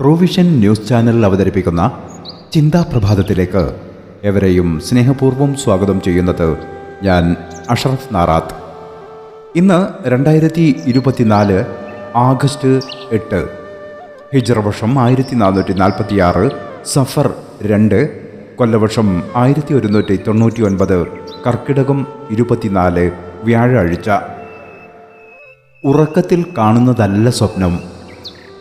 Provision news channel അവതരിപ്പിക്കുന്ന ചിന്താ പ്രഭാതത്തിലേക്ക് എവരെയും സ്നേഹപൂർവം സ്വാഗതം ചെയ്യുന്നത് ഞാൻ അഷറഫ് നാറാത്ത്. ഇന്ന് രണ്ടായിരത്തി ഇരുപത്തിനാല് ആഗസ്റ്റ് എട്ട് ഹിജ്റ വർഷം ആയിരത്തി നാനൂറ്റി നാൽപ്പത്തി ആറ് സഫർ രണ്ട് കൊല്ലവർഷം ആയിരത്തി ഒരുന്നൂറ്റി തൊണ്ണൂറ്റി ഒൻപത് കർക്കിടകം ഇരുപത്തിനാല് വ്യാഴാഴ്ച. ഉറക്കത്തിൽ കാണുന്നതല്ല സ്വപ്നം.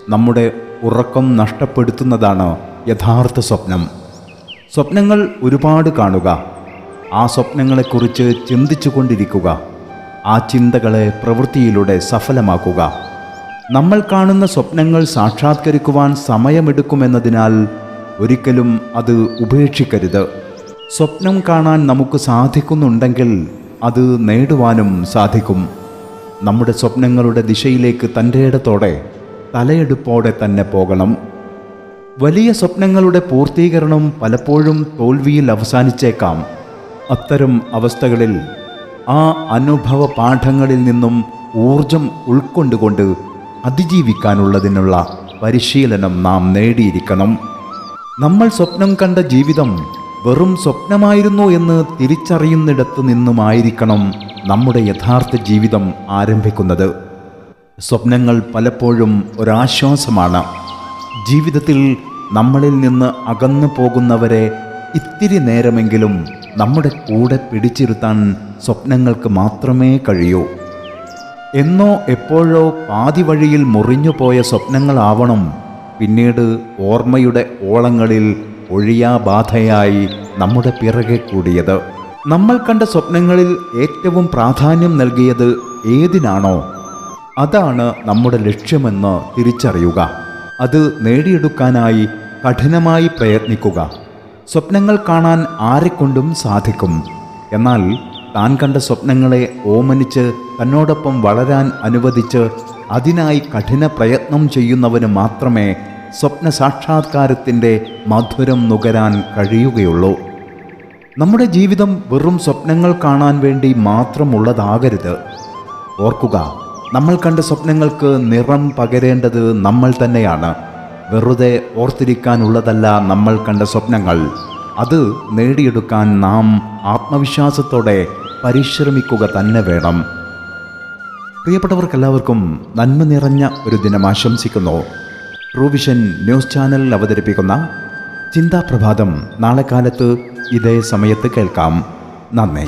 നമ്മുടെ ഉറക്കം നഷ്ടപ്പെടുത്തുന്നതാണ് യഥാർത്ഥ സ്വപ്നം. സ്വപ്നങ്ങൾ ഒരുപാട് കാണുക. ആ സ്വപ്നങ്ങളെക്കുറിച്ച് ചിന്തിച്ചു കൊണ്ടിരിക്കുക ആ ചിന്തകളെ പ്രവൃത്തിയിലൂടെ സഫലമാക്കുക. നമ്മൾ കാണുന്ന സ്വപ്നങ്ങൾ സാക്ഷാത്കരിക്കുവാൻ സമയമെടുക്കുമെന്നതിനാൽ ഒരിക്കലും അത് ഉപേക്ഷിക്കരുത്. സ്വപ്നം കാണാൻ നമുക്ക് സാധിക്കുന്നുണ്ടെങ്കിൽ അത് നേടുവാനും സാധിക്കും. നമ്മുടെ സ്വപ്നങ്ങളുടെ ദിശയിലേക്ക് തന്റെ ഇടത്തോടെ തലയെടുപ്പോടെ തന്നെ പോകണം. വലിയ സ്വപ്നങ്ങളുടെ പൂർത്തീകരണം പലപ്പോഴും തോൽവിയിൽ അവസാനിച്ചേക്കാം. അത്തരം അവസ്ഥകളിൽ ആ അനുഭവ പാഠങ്ങളിൽ നിന്നും ഊർജം ഉൾക്കൊണ്ടുകൊണ്ട് അതിജീവിക്കാനുള്ളതിനുള്ള പരിശീലനം നാം നേടിയിരിക്കണം. നമ്മൾ സ്വപ്നം കണ്ട ജീവിതം വെറും സ്വപ്നമായിരുന്നു എന്ന് തിരിച്ചറിയുന്നിടത്തു നിന്നുമായിരിക്കണം. നമ്മുടെ യഥാർത്ഥ ജീവിതം ആരംഭിക്കുന്നത്. സ്വപ്നങ്ങൾ പലപ്പോഴും ഒരാശ്വാസമാണ്. ജീവിതത്തിൽ നമ്മളിൽ നിന്ന് അകന്നു പോകുന്നവരെ ഇത്തിരി നേരമെങ്കിലും നമ്മുടെ കൂടെ പിടിച്ചിരുത്താൻ സ്വപ്നങ്ങൾക്ക് മാത്രമേ കഴിയൂ. എന്നോ എപ്പോഴോ പാതി വഴിയിൽ മുറിഞ്ഞു പോയ സ്വപ്നങ്ങളാവണം. പിന്നീട് ഓർമ്മയുടെ ഓളങ്ങളിൽ ഒഴിയാബാധയായി നമ്മുടെ പിറകെ കൂടിയത്. നമ്മൾ കണ്ട സ്വപ്നങ്ങളിൽ ഏറ്റവും പ്രാധാന്യം നൽകിയത് ഏതിനാണോ? അതാണ് നമ്മുടെ ലക്ഷ്യമെന്ന് തിരിച്ചറിയുക. അത് നേടിയെടുക്കാനായി കഠിനമായി പ്രയത്നിക്കുക. സ്വപ്നങ്ങൾ കാണാൻ ആരെക്കൊണ്ടും സാധിക്കും. എന്നാൽ താൻ കണ്ട സ്വപ്നങ്ങളെ ഓമനിച്ച് തന്നോടൊപ്പം വളരാൻ അനുവദിച്ച് അതിനായി കഠിന പ്രയത്നം ചെയ്യുന്നവന് മാത്രമേ സ്വപ്ന സാക്ഷാത്കാരത്തിന്റെ മധുരം നുകരാൻ കഴിയുകയുള്ളൂ. നമ്മുടെ ജീവിതം വെറും സ്വപ്നങ്ങൾ കാണാൻ വേണ്ടി മാത്രമുള്ളതാകരുത്. ഓർക്കുക നമ്മൾ കണ്ട സ്വപ്നങ്ങൾക്ക് നിറം പകരേണ്ടത് നമ്മൾ തന്നെയാണ്. വെറുതെ ഓർത്തിരിക്കാനുള്ളതല്ല നമ്മൾ കണ്ട സ്വപ്നങ്ങൾ. അത് നേടിയെടുക്കാൻ നാം ആത്മവിശ്വാസത്തോടെ പരിശ്രമിക്കുക തന്നെ വേണം. പ്രിയപ്പെട്ടവർക്കെല്ലാവർക്കും നന്മ നിറഞ്ഞ ഒരു ദിനം ആശംസിക്കുന്നു. ട്രൂവിഷൻ ന്യൂസ് ചാനൽ അവതരിപ്പിക്കുന്ന ചിന്താപ്രഭാതം നാളെ കാലത്ത് ഇതേ സമയത്ത് കേൾക്കാം. നന്ദി.